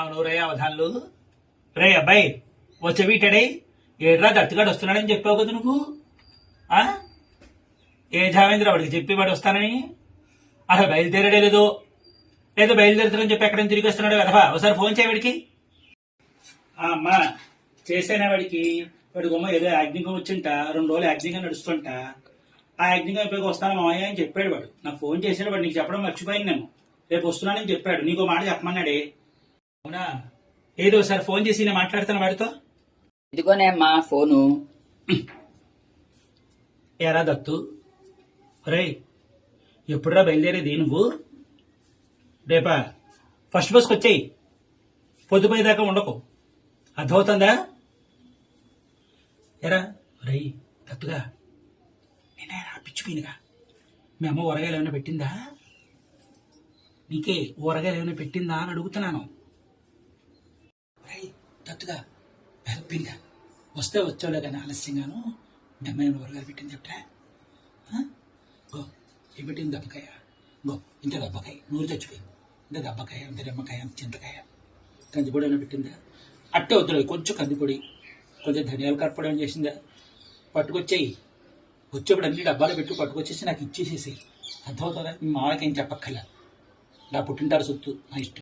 అవును రే అవధాన్లు. రే అబ్బాయి వచ్చే వీటాడే ఏడ్రా గట్టుగాడు వస్తున్నాడని చెప్పావు కదా నువ్వు? ఏ జావేంద్ర వాడికి చెప్పి వాడు వస్తానని? అసలు బయలుదేరడే లేదో లేదో బయలుదేరుతానని చెప్పి ఎక్కడ తిరిగి వస్తున్నాడు కదా ఒకసారి ఫోన్ చేయవాడికి ఆ, అమ్మా చేసేనా వాడికి? వాడి గుమ్మ ఏదో యాక్టింగ్ వచ్చింట రెండు రోజులు యాక్టింగ్ నడుస్తుంట. ఆ యాక్టింగ్ అయిపోయి వస్తాను మామయ్య అని చెప్పాడు వాడు. నాకు ఫోన్ చేశాడు వాడు నీకు చెప్పడం మర్చిపోయింది నేను. రేపు వస్తున్నానని చెప్పాడు. నీకు మాట చెప్పమన్నాడే. అవునా? ఏదో ఒకసారి ఫోన్ చేసి నేను మాట్లాడతాను వాడితో? ఇదిగోనే అమ్మా ఫోను. ఎరా దత్తు? రే ఎప్పుడురా బయలుదేరేది? నువ్వు? రేపా? ఫస్ట్ బస్కి వచ్చేయి. పొద్దుపోయేదాకా ఉండకు. అర్థమవుతుందా? ఎరా రై దత్తుగా నేనేరా పిచ్చిపోయినగా మీ అమ్మ ఊరగాయలు ఏమైనా పెట్టిందా? నీకే ఊరగాయలు ఏమైనా పెట్టిందా అని అడుగుతున్నాను. తట్టుగా దత్తుగా వస్తే వచ్చావులే కానీ ఆలస్యంగాను మీ అమ్మ పెట్టింది చెప్తా? గో ఏ పెట్టింది దెబ్బకాయ. గో ఇంత దెబ్బకాయ. నూరు చచ్చిపోయింది. ఇంత దెబ్బకాయ ఇంత నిమ్మకాయ చింతకాయ. కందిపొడి అయినా పెట్టిందా? అట్టే వద్దులే కొంచెం కందిపొడి. కొంచెం ధనియాల కర్పూరం చేసిందా? పట్టుకొచ్చేయి. వచ్చేప్పుడు అన్ని డబ్బాలు పెట్టి పట్టుకొచ్చేసి నాకు ఇచ్చేసేసి అర్థమవుతుందా? మీ మామకి ఏం చెప్పక్కర్లా. నా పుట్టింటారు సొత్తు నా ఇష్టం.